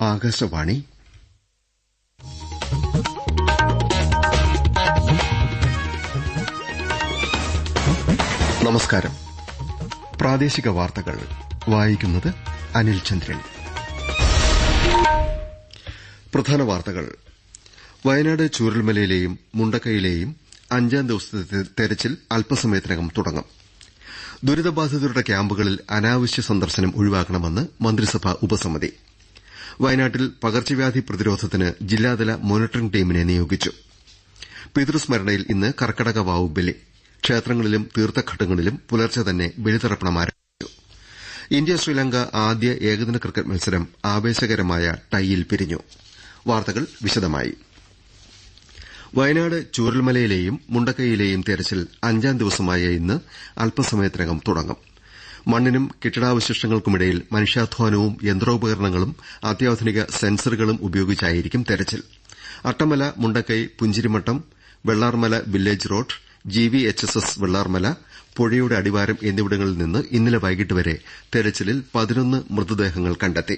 ആകാശവാണി. നമസ്കാരം. പ്രാദേശിക വാർത്തകൾ. വായിക്കുന്നത് അനിൽ ചന്ദ്രൻ. പ്രധാന വാർത്തകൾ. വയനാട് ചൂരൽമലയിലെയും മുണ്ടക്കയിലെയും അഞ്ചാം ദിവസത്തെ തെരച്ചിൽ അല്പസമയത്തിനകം തുടങ്ങും. ദുരിതബാധിതരുടെ ക്യാമ്പുകളിൽ അനാവശ്യ സന്ദർശനം ഒഴിവാക്കണമെന്ന് മന്ത്രിസഭാ ഉപസമിതി. വയനാട്ടിൽ പകർച്ചവ്യാധി പ്രതിരോധത്തിന് ജില്ലാതല മോണിറ്ററിംഗ് ടീമിനെ നിയോഗിച്ചു. പിതൃസ്മരണയിൽ ഇന്ന് കർക്കടക വാവു ബലി. ക്ഷേത്രങ്ങളിലും തീർത്ഥഘട്ടങ്ങളിലും പുലർച്ചെ തന്നെ ബലിതർപ്പണം ആരംഭിച്ചു. ഇന്ത്യ ശ്രീലങ്ക ആദ്യ ഏകദിന ക്രിക്കറ്റ് മത്സരം ആവേശകരമായ ടൈയിൽ പിരിഞ്ഞു. വാർത്തകൾ വിശദമായി. വയനാട് ചൂരൽമലയിലെയും മുണ്ടക്കൈയിലെയും തെരച്ചിൽ അഞ്ചാം ദിവസമായ ഇന്ന് അല്പസമയത്തിനകം തുടങ്ങും. മണ്ണിനും കെട്ടിടാവശിഷ്ടങ്ങൾക്കുമിടയിൽ മനുഷ്യാധ്വാനവും യന്ത്രോപകരണങ്ങളും അത്യാധുനിക സെൻസറുകളും ഉപയോഗിച്ചായിരിക്കും തെരച്ചിൽ. Attamala Mundakkai Punchirimattam Vellarmala village road G V H S S Vellarmala പുഴയുടെ അടിവാരം എന്നിവിടങ്ങളിൽ നിന്ന് ഇന്നലെ വൈകിട്ട് വരെ തെരച്ചിലിൽ പതിനൊന്ന് മൃതദേഹങ്ങൾ കണ്ടെത്തി.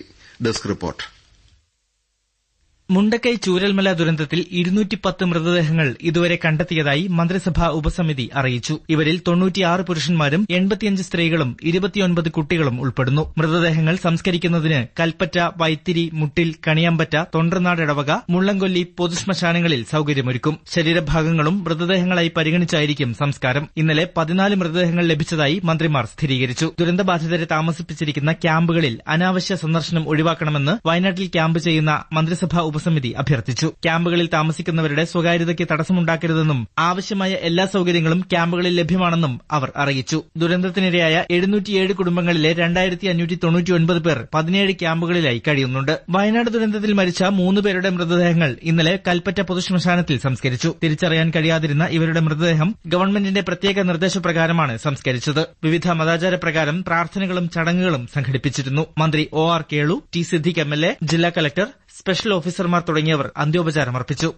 മുണ്ടക്കൈ ചൂരൽമല ദുരന്തത്തിൽ ഇരുന്നൂറ്റിപ്പത്ത് മൃതദേഹങ്ങൾ ഇതുവരെ കണ്ടെത്തിയതായി മന്ത്രിസഭാ ഉപസമിതി അറിയിച്ചു. ഇവരിൽ തൊണ്ണൂറ്റിയാറ് പുരുഷന്മാരും എൺപത്തിയഞ്ച് സ്ത്രീകളും ഇരുപത്തിയൊൻപത് കുട്ടികളും ഉൾപ്പെടുന്നു. മൃതദേഹങ്ങൾ സംസ്കരിക്കുന്നതിന് കൽപ്പറ്റ വൈത്തിരി മുട്ടിൽ കണിയമ്പറ്റ തൊണ്ടർനാട് ഇടവക മുള്ളംകൊല്ലി പൊതുശ്മശാനങ്ങളിൽ സൌകര്യമൊരുക്കും. ശരീരഭാഗങ്ങളും മൃതദേഹങ്ങളായി പരിഗണിച്ചായിരിക്കും സംസ്കാരം. ഇന്നലെ പതിനാല് മൃതദേഹങ്ങൾ ലഭിച്ചതായി മന്ത്രിമാർ സ്ഥിരീകരിച്ചു. ദുരന്തബാധിതരെ താമസിപ്പിച്ചിരിക്കുന്ന ക്യാമ്പുകളിൽ അനാവശ്യ സന്ദർശനം ഒഴിവാക്കണമെന്ന് വയനാട്ടിൽ ക്യാമ്പ് ചെയ്യുന്ന മന്ത്രിസഭാ ഉപസമിതി അഭ്യർത്ഥിച്ചു. ക്യാമ്പുകളിൽ താമസിക്കുന്നവരുടെ സ്വകാര്യതയ്ക്ക് തടസ്സമുണ്ടാക്കരുതെന്നും ആവശ്യമായ എല്ലാ സൌകര്യങ്ങളും ക്യാമ്പുകളിൽ ലഭ്യമാണെന്നും അവർ അറിയിച്ചു. ദുരന്തത്തിനിരയായ എഴുന്നൂറ്റിയേഴ് കുടുംബങ്ങളിലെ രണ്ടായിരത്തി അഞ്ഞൂറ്റി തൊണ്ണൂറ്റിയൊൻപത് പേർ പതിനേഴ് ക്യാമ്പുകളിലായി കഴിയുന്നുണ്ട്. വയനാട് ദുരന്തത്തിൽ മരിച്ച മൂന്ന് പേരുടെ മൃതദേഹങ്ങൾ ഇന്നലെ കൽപ്പറ്റ പൊതുശ്മശാനത്തിൽ സംസ്കരിച്ചു. തിരിച്ചറിയാൻ കഴിയാതിരുന്ന ഇവരുടെ മൃതദേഹം ഗവൺമെന്റിന്റെ പ്രത്യേക നിർദ്ദേശപ്രകാരമാണ് സംസ്കരിച്ചത്. വിവിധ മതാചാര പ്രകാരം പ്രാർത്ഥനകളും ചടങ്ങുകളും സംഘടിപ്പിച്ചിരുന്നു. മന്ത്രി O R Kelu T Siddique M L A ജില്ലാ കലക്ടർ സ്പെഷ്യൽ ഓഫീസർമാർ തുടങ്ങിയവർ അന്ത്യോപചാരം അർപ്പിച്ചു.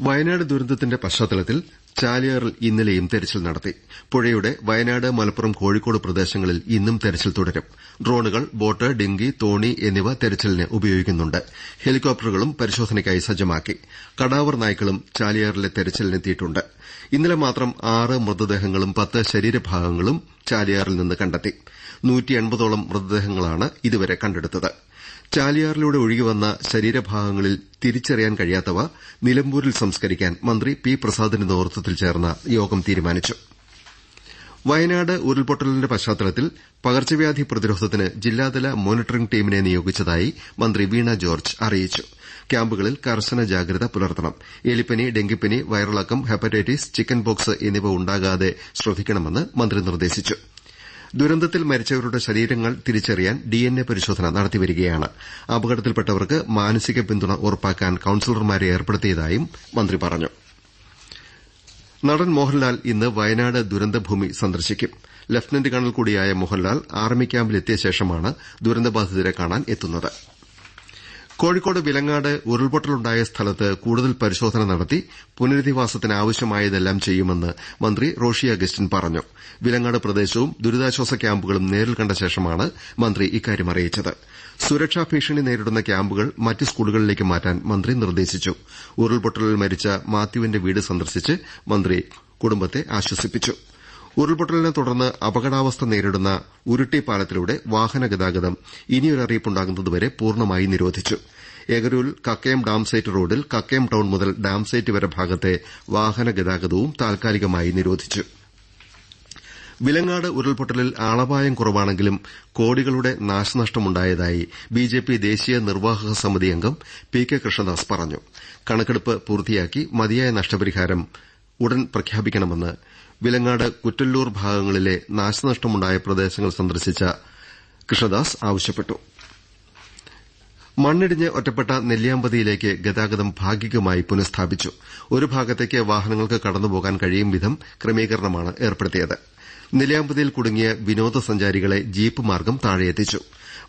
വയനാട് ദുരന്തത്തിന്റെ പശ്ചാത്തലത്തിൽ ചാലിയാറിൽ ഇന്നലെയും തെരച്ചിൽ നടത്തി. പുഴയുടെ വയനാട് മലപ്പുറം കോഴിക്കോട് പ്രദേശങ്ങളിൽ ഇന്നും തെരച്ചിൽ തുടരും. ഡ്രോണുകൾ ബോട്ട് ഡിങ്കി തോണി എന്നിവ തെരച്ചിലിന് ഉപയോഗിക്കുന്നുണ്ട്. ഹെലികോപ്റ്ററുകളും പരിശോധനയ്ക്കായി സജ്ജമാക്കി. കടാവർ നായ്ക്കളും ചാലിയാറിലെ തെരച്ചിലിനെത്തിയിട്ടുണ്ട്. ഇന്നലെ മാത്രം ആറ് മൃതദേഹങ്ങളും പത്ത് ശരീരഭാഗങ്ങളും ചാലിയാറിൽ നിന്ന് കണ്ടെത്തി. നൂറ്റിയെൺപതോളം മൃതദേഹങ്ങളാണ് ഇതുവരെ കണ്ടെടുത്തത്. ചാലിയാറിലൂടെ ഒഴുകിവന്ന ശരീരഭാഗങ്ങളിൽ തിരിച്ചറിയാൻ കഴിയാത്തവ നിലമ്പൂരിൽ സംസ്കരിക്കാൻ മന്ത്രി പി പ്രസാദിന്റെ നേതൃത്വത്തിൽ ചേർന്ന യോഗം തീരുമാനിച്ചു. വയനാട് ഉരുൾപൊട്ടലിന്റെ പശ്ചാത്തലത്തിൽ പകർച്ചവ്യാധി പ്രതിരോധത്തിന് ജില്ലാതല മോണിറ്ററിംഗ് ടീമിനെ നിയോഗിച്ചതായി മന്ത്രി വീണ ജോർജ് അറിയിച്ചു. ക്യാമ്പുകളിൽ കർശന ജാഗ്രത പുലർത്തണം. എലിപ്പനി ഡെങ്കിപ്പനി വയറിളക്കം ഹെപ്പറ്റൈറ്റിസ് ചിക്കൻ പോക്സ് എന്നിവ ഉണ്ടാകാതെ ശ്രദ്ധിക്കണമെന്ന് മന്ത്രി നിർദ്ദേശിച്ചു. ദുരന്തത്തിൽ മരിച്ചവരുടെ ശരീരങ്ങൾ തിരിച്ചറിയാൻ ഡിഎൻഎ പരിശോധന നടത്തിവരികയാണ്. അപകടത്തിൽപ്പെട്ടവർക്ക് മാനസിക പിന്തുണ ഉറപ്പാക്കാൻ കൌൺസിലർമാരെ ഏർപ്പെടുത്തിയതായും മന്ത്രി പറഞ്ഞു. നടൻ മോഹൻലാൽ ഇന്ന് വയനാട് ദുരന്തഭൂമി സന്ദർശിക്കും. ലഫ്റ്റനന്റ് കേണൽ കൂടിയായ മോഹൻലാൽ ആർമി ക്യാമ്പിലെത്തിയ ശേഷമാണ് ദുരന്തബാധിതരെ കാണാൻ എത്തുന്നത്. കോഴിക്കോട് വിലങ്ങാട് ഉരുൾപൊട്ടലുണ്ടായ സ്ഥലത്ത് കൂടുതൽ പരിശോധന നടത്തി പുനരധിവാസത്തിന് ആവശ്യമായതെല്ലാം ചെയ്യുമെന്ന് മന്ത്രി റോഷി അഗസ്റ്റിൻ പറഞ്ഞു. വിലങ്ങാട് പ്രദേശവും ദുരിതാശ്വാസ ക്യാമ്പുകളും നേരിൽ കണ്ട ശേഷമാണ് മന്ത്രി ഇക്കാര്യം അറിയിച്ചത്. സുരക്ഷാ ഭീഷണി നേരിടുന്ന ക്യാമ്പുകൾ മറ്റ് സ്കൂളുകളിലേക്ക് മാറ്റാൻ മന്ത്രി നിർദ്ദേശിച്ചു. ഉരുൾപൊട്ടലിൽ മരിച്ച മാത്യുവിന്റെ വീട് സന്ദർശിച്ച് മന്ത്രി കുടുംബത്തെ ആശ്വസിപ്പിച്ചു. ഉരുൾപൊട്ടലിനെ തുടർന്ന് അപകടാവസ്ഥ നേരിടുന്ന ഉരുട്ടി പാലത്തിലൂടെ വാഹന ഗതാഗതം ഇനിയൊരറിയിപ്പുണ്ടാകുന്നതുവരെ പൂർണമായി നിരോധിച്ചു. എഗരൂൽ കക്കയം ഡാം സൈറ്റ് റോഡിൽ കക്കയം ടൌൺ മുതൽ ഡാം സൈറ്റ് വരെ ഭാഗത്തെ വാഹന ഗതാഗതവും താൽക്കാലികമായി നിരോധിച്ചു. വിലങ്ങാട് ഉരുൾപൊട്ടലിൽ ആളപായം കുറവാണെങ്കിലും കോടികളുടെ നാശനഷ്ടമുണ്ടായതായി ബിജെപി ദേശീയ നിർവാഹക സമിതി അംഗം പി കെ കൃഷ്ണദാസ് പറഞ്ഞു. കണക്കെടുപ്പ് പൂർത്തിയാക്കി മതിയായ നഷ്ടപരിഹാരം ഉടൻ പ്രഖ്യാപിക്കണമെന്ന് വിലങ്ങാട് കുറ്റല്ലൂർ ഭാഗങ്ങളിലെ നാശനഷ്ടമുണ്ടായ പ്രദേശങ്ങൾ സന്ദർശിച്ച കൃഷ്ണദാസ് ആവശ്യപ്പെട്ടു. മണ്ണിടിഞ്ഞ് ഒറ്റപ്പെട്ട നെല്ലിയാമ്പതിയിലേക്ക് ഗതാഗതം ഭാഗികമായി പുനഃസ്ഥാപിച്ചു. ഒരു ഭാഗത്തേക്ക് വാഹനങ്ങൾക്ക് കടന്നുപോകാൻ കഴിയും വിധം ക്രമീകരണമാണ് ഏർപ്പെടുത്തിയത്. നെല്ലിയാമ്പതിയിൽ കുടുങ്ങിയ വിനോദസഞ്ചാരികളെ ജീപ്പ് മാർഗം താഴെയെത്തിച്ചു.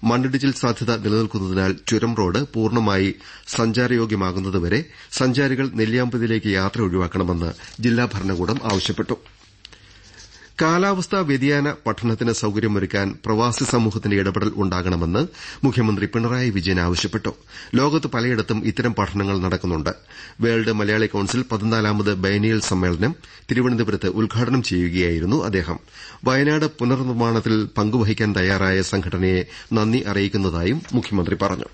മണ്ണിടിച്ചിൽ സാധ്യത നിലനിൽക്കുന്നതിനാൽ ചുരം റോഡ് പൂർണമായി സഞ്ചാരയോഗ്യമാകുന്നതുവരെ സഞ്ചാരികൾ നെല്ലിയാമ്പതിയിലേക്ക് യാത്ര ഒഴിവാക്കണമെന്ന് ജില്ലാ ഭരണകൂടം ആവശ്യപ്പെട്ടു. കാലാവസ്ഥാ വ്യതിയാന പഠനത്തിന് സൌകര്യമൊരുക്കാൻ പ്രവാസി സമൂഹത്തിന്റെ ഇടപെടൽ ഉണ്ടാകണമെന്ന് മുഖ്യമന്ത്രി പിണറായി വിജയൻ ആവശ്യപ്പെട്ടു. ലോകത്ത് പലയിടത്തും ഇത്തരം പഠനങ്ങൾ നടക്കുന്നുണ്ട്. വേൾഡ് മലയാളി കൌൺസിൽ പതിനാലാമത് ബൈനിയൽ സമ്മേളനം തിരുവനന്തപുരത്ത് ഉദ്ഘാടനം ചെയ്യുകയായിരുന്നു അദ്ദേഹം. വയനാട് പുനർനിർമ്മാണത്തിൽ പങ്കുവഹിക്കാൻ തയ്യാറായ സംഘടനയെ നന്ദി അറിയിക്കുന്നതായും മുഖ്യമന്ത്രി പറഞ്ഞു.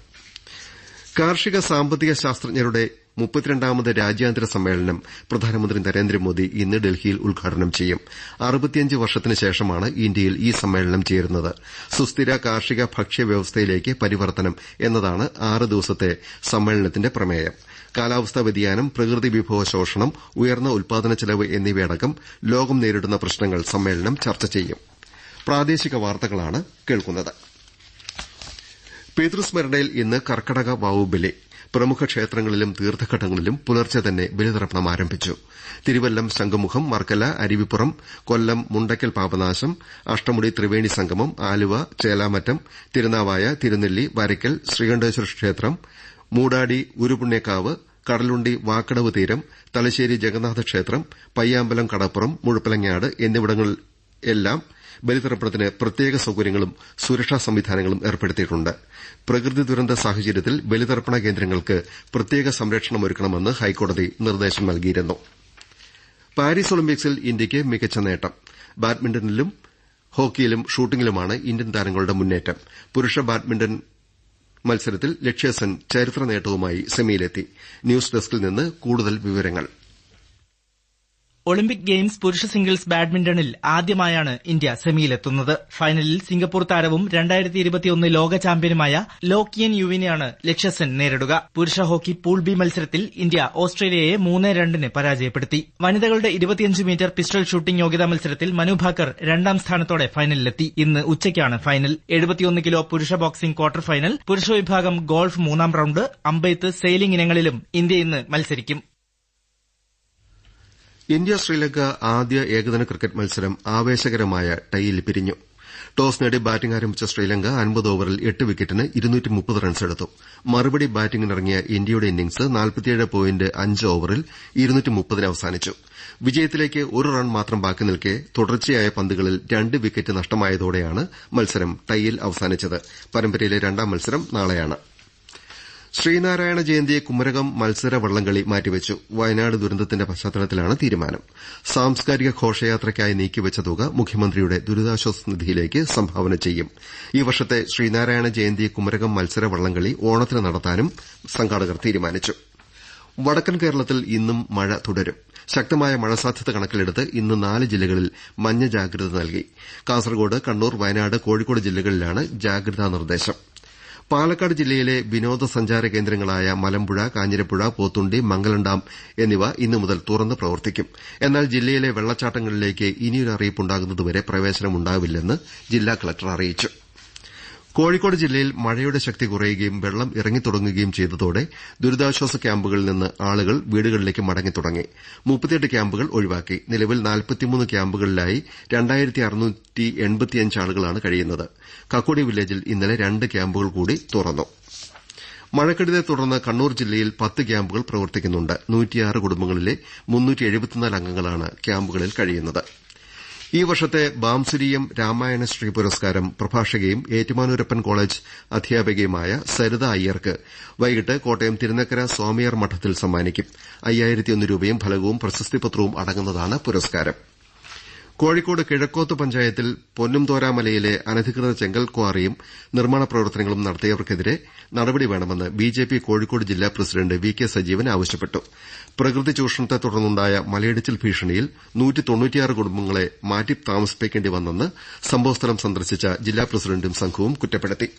കാർഷിക സാമ്പത്തിക ശാസ്ത്രജ്ഞരുടെ മുപ്പത്തിരണ്ടാമത് രാജ്യാന്തര സമ്മേളനം പ്രധാനമന്ത്രി നരേന്ദ്രമോദി ഇന്ന് ഡൽഹിയിൽ ഉദ്ഘാടനം ചെയ്യും. അറുപത്തിയഞ്ച് വർഷത്തിന് ശേഷമാണ് ഇന്ത്യയിൽ ഈ സമ്മേളനം ചേരുന്നത്. സുസ്ഥിര കാർഷിക ഭക്ഷ്യ വ്യവസ്ഥയിലേക്ക് പരിവർത്തനം എന്നതാണ് ആറ് ദിവസത്തെ സമ്മേളനത്തിന്റെ പ്രമേയം. കാലാവസ്ഥാ വ്യതിയാനം പ്രകൃതി വിഭവ ശോഷണം ഉയർന്ന ഉൽപാദന ചെലവ് എന്നിവയടക്കം ലോകം നേരിടുന്ന പ്രശ്നങ്ങൾ സമ്മേളനം ചർച്ച ചെയ്യും. പിതൃസ്മരണയിൽ ഇന്ന് കർക്കടക വാവുബലി പ്രമുഖ ക്ഷേത്രങ്ങളിലും തീർത്ഥഘട്ടങ്ങളിലും പുലർച്ചെ തന്നെ ബലിതർപ്പണം ആരംഭിച്ചു. തിരുവല്ലം ശംഖുമുഖം വർക്കല അരുവിപ്പുറം കൊല്ലം മുണ്ടയ്ക്കൽ പാപനാശം അഷ്ടമുടി ത്രിവേണി സംഗമം ആലുവ ചേലാമറ്റം തിരുനാവായ തിരുനെല്ലി വരയ്ക്കൽ ശ്രീകണ്ഠേശ്വര ക്ഷേത്രം മൂടാടി ഉരുപുണ്യക്കാവ് കടലുണ്ടി വാക്കടവ് തീരം തലശ്ശേരി ജഗന്നാഥ ക്ഷേത്രം പയ്യാമ്പലം കടപ്പുറം മുഴപ്പിലങ്ങാട് എന്നിവിടങ്ങളിലെല്ലാം ബലിതർപ്പണത്തിന് പ്രത്യേക സൌകര്യങ്ങളും സുരക്ഷാ സംവിധാനങ്ങളും ഏർപ്പെടുത്തിയിട്ടുണ്ട്. പ്രകൃതി ദുരന്ത സാഹചര്യത്തിൽ ബലിതർപ്പണ കേന്ദ്രങ്ങൾക്ക് പ്രത്യേക സംരക്ഷണം ഒരുക്കണമെന്ന് ഹൈക്കോടതി നിർദ്ദേശം നൽകിയിരുന്നു. പാരീസ് ഒളിമ്പിക്സിൽ ഇന്ത്യയ്ക്ക് മികച്ച നേട്ടം. ബാഡ്മിന്റണിലും ഹോക്കിയിലും ഷൂട്ടിംഗിലുമാണ് ഇന്ത്യൻ താരങ്ങളുടെ മുന്നേറ്റം. പുരുഷ ബാഡ്മിന്റൺ മത്സരത്തിൽ ലക്ഷ്യസെൻ ചരിത്ര നേട്ടവുമായി സെമിയിലെത്തി. ന്യൂസ് ഡെസ്കിൽ നിന്ന് കൂടുതൽ വിവരങ്ങൾ. ഒളിമ്പിക് ഗെയിംസ് പുരുഷ സിംഗിൾസ് ബാഡ്മിന്റണിൽ ആദ്യമായാണ് ഇന്ത്യ സെമിയിലെത്തുന്നത്. ഫൈനലിൽ സിംഗപ്പൂർ താരവും രണ്ടായിരത്തി ഇരുപത്തിയൊന്ന് ലോക ചാമ്പ്യനുമായ ലോക്കിയൻ യുവിനെയാണ് ലക്ഷ്യസെൻ നേരിടുക. പുരുഷ ഹോക്കി പൂൾ ബി മത്സരത്തിൽ ഇന്ത്യ ഓസ്ട്രേലിയയെ മൂന്ന് രണ്ടിന് പരാജയപ്പെടുത്തി. വനിതകളുടെ ഇരുപത്തിയഞ്ച് മീറ്റർ പിസ്റ്റൾ ഷൂട്ടിംഗ് യോഗ്യതാ മത്സരത്തിൽ മനു ഭാക്കർ രണ്ടാം സ്ഥാനത്തോടെ ഫൈനലിലെത്തി. ഇന്ന് ഉച്ചയ്ക്കാണ് ഫൈനൽ. എഴുപത്തിയൊന്ന് കിലോ പുരുഷ ബോക്സിംഗ് ക്വാർട്ടർ ഫൈനൽ. പുരുഷ വിഭാഗം ഗോൾഫ് മൂന്നാം റൌണ്ട് അമ്പെയ്ത്ത് സെയിലിംഗ് ഇനങ്ങളിലും ഇന്ത്യ ഇന്ന് മത്സരിക്കും. ഇന്ത്യ ശ്രീലങ്ക ആദ്യ ഏകദിന ക്രിക്കറ്റ് മത്സരം ആവേശകരമായ ടൈയിൽ പിരിഞ്ഞു. ടോസ് നേടി ബാറ്റിംഗ് ആരംഭിച്ച ശ്രീലങ്ക അൻപത് ഓവറിൽ എട്ട് വിക്കറ്റിന് റൺസെടുത്തു മറുപടി ബാറ്റിംഗിനിറങ്ങിയ ഇന്ത്യയുടെ ഇന്നിംഗ്സ് ഓവറിൽ അവസാനിച്ചു. വിജയത്തിലേക്ക് ഒരു റൺ മാത്രം ബാക്കി നിൽക്കെ തുടർച്ചയായ പന്തുകളിൽ രണ്ട് വിക്കറ്റ് നഷ്ടമായതോടെയാണ് മത്സരം ടൈയിൽ അവസാനിച്ചത്. പരമ്പരയിലെ രണ്ടാം മത്സരം നാളെയാണ്. ശ്രീനാരായണ ജയന്തി കുമരകം മത്സര വള്ളംകളി മാറ്റിവെച്ചു. വയനാട് ദുരന്തത്തിന്റെ പശ്ചാത്തലത്തിലാണ് തീരുമാനം. സാംസ്കാരിക ഘോഷയാത്രയ്ക്കായി നീക്കിവെച്ച തുക മുഖ്യമന്ത്രിയുടെ ദുരിതാശ്വാസ നിധിയിലേക്ക് സംഭാവന ചെയ്യും. ഈ വർഷത്തെ ശ്രീനാരായണ ജയന്തി കുമരകം മത്സര വള്ളംകളി ഓണത്തിന് നടത്താനും സംഘാടകർ തീരുമാനിച്ചു. വടക്കൻ കേരളത്തിൽ ഇന്നും മഴ തുടരും. ശക്തമായ മഴ സാധ്യത കണക്കിലെടുത്ത് ഇന്ന് നാല് ജില്ലകളിൽ മഞ്ഞ ജാഗ്രത നൽകി. കാസർകോട് കണ്ണൂർ വയനാട് കോഴിക്കോട് ജില്ലകളിലാണ് ജാഗ്രതാ നിർദ്ദേശം. പാലക്കാട് ജില്ലയിലെ വിനോദസഞ്ചാര കേന്ദ്രങ്ങളായ മലമ്പുഴ കാഞ്ഞിരപ്പുഴ പോത്തുണ്ടി മംഗലം ഡാം എന്നിവ ഇന്നു മുതൽ തുറന്ന് പ്രവർത്തിക്കും. എന്നാൽ ജില്ലയിലെ വെള്ളച്ചാട്ടങ്ങളിലേക്ക് ഇനിയൊരു അറിയിപ്പുണ്ടാകുന്നതുവരെ പ്രവേശനമുണ്ടാവില്ലെന്ന് ജില്ലാ കലക്ടർ അറിയിച്ചു. കോഴിക്കോട് ജില്ലയിൽ മഴയുടെ ശക്തി കുറയുകയും വെള്ളം ഇറങ്ങിത്തുടങ്ങുകയും ചെയ്തതോടെ ദുരിതാശ്വാസ ക്യാമ്പുകളിൽ നിന്ന് ആളുകൾ വീടുകളിലേക്ക് മടങ്ങിത്തുടങ്ങി. മുപ്പത്തിയെട്ട് ക്യാമ്പുകൾ ഒഴിവാക്കി. നിലവിൽ നാൽപ്പത്തിമൂന്ന് ക്യാമ്പുകളിലായി ആളുകളാണ് കഴിയുന്നത്. കക്കോടി വില്ലേജിൽ ഇന്നലെ രണ്ട് ക്യാമ്പുകൾ കൂടി തുറന്നു. മഴക്കെടുതിയെ തുടർന്ന് കണ്ണൂർ ജില്ലയിൽ പത്ത് ക്യാമ്പുകൾ പ്രവർത്തിക്കുന്നുണ്ട്. കുടുംബങ്ങളിലെ അംഗങ്ങളാണ് ക്യാമ്പുകളിൽ കഴിയുന്നത്. ഈ വർഷത്തെ ബാംസുരിയം രാമായണശ്രീ പുരസ്കാരം പ്രഭാഷകയും ഏറ്റുമാനൂരപ്പൻ കോളേജ് അധ്യാപികയുമായ സരിത അയ്യർക്ക് വൈകിട്ട് കോട്ടയം തിരുനക്കര സ്വാമിയാർ മഠത്തിൽ സമ്മാനിക്കും. അയ്യായിരത്തിയൊന്ന് രൂപയും ഫലകവും പ്രശസ്തിപത്രവും അടങ്ങുന്നതാണ് പുരസ്കാരം. കോഴിക്കോട് കിഴക്കോത്ത് പഞ്ചായത്തിൽ പൊന്നുംതോരാമലയിലെ അനധികൃത ചെങ്കൽ ക്വാറിയും നിർമ്മാണ പ്രവർത്തനങ്ങളും നടത്തിയവർക്കെതിരെ നടപടി വേണമെന്ന് ബിജെപി കോഴിക്കോട് ജില്ലാ പ്രസിഡന്റ് വി കെ സജീവൻ ആവശ്യപ്പെട്ടു. പ്രകൃതി ചൂഷണത്തെ തുടർന്നുണ്ടായ മലയിടിച്ചിൽ ഭീഷണിയിൽ കുടുംബങ്ങളെ മാറ്റി താമസിപ്പിക്കേണ്ടി വന്നെന്ന് സംഭവസ്ഥലം സന്ദർശിച്ച ജില്ലാ പ്രസിഡന്റും സംഘവും കുറ്റപ്പെടുത്തി.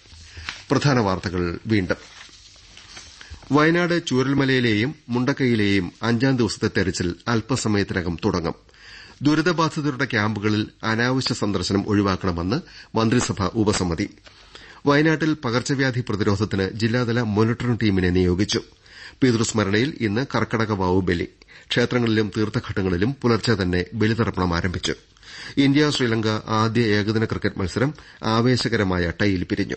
വയനാട് ചൂരൽമലയിലെയും മുണ്ടക്കയിലെയും അഞ്ചാം ദിവസത്തെ തെരച്ചിൽ അല്പസമയത്തിനകം തുടങ്ങും. ദുരിതബാധിതരുടെ ക്യാമ്പുകളിൽ അനാവശ്യ സന്ദർശനം ഒഴിവാക്കണമെന്ന് മന്ത്രിസഭ ഉപസമിതി. വയനാട്ടിൽ പകർച്ചവ്യാധി പ്രതിരോധത്തിന് ജില്ലാതല മോണിറ്ററിംഗ് ടീമിനെ നിയോഗിച്ചു. പിതൃസ്മരണയിൽ ഇന്ന് കർക്കടക വാവു ബലി. ക്ഷേത്രങ്ങളിലും തീർത്ഥഘട്ടങ്ങളിലും പുലർച്ചെ തന്നെ ബലിതർപ്പണം ആരംഭിച്ചു. ഇന്ത്യ ശ്രീലങ്ക ആദ്യ ഏകദിന ക്രിക്കറ്റ് മത്സരം ആവേശകരമായ ടൈയിൽ പിരിഞ്ഞു.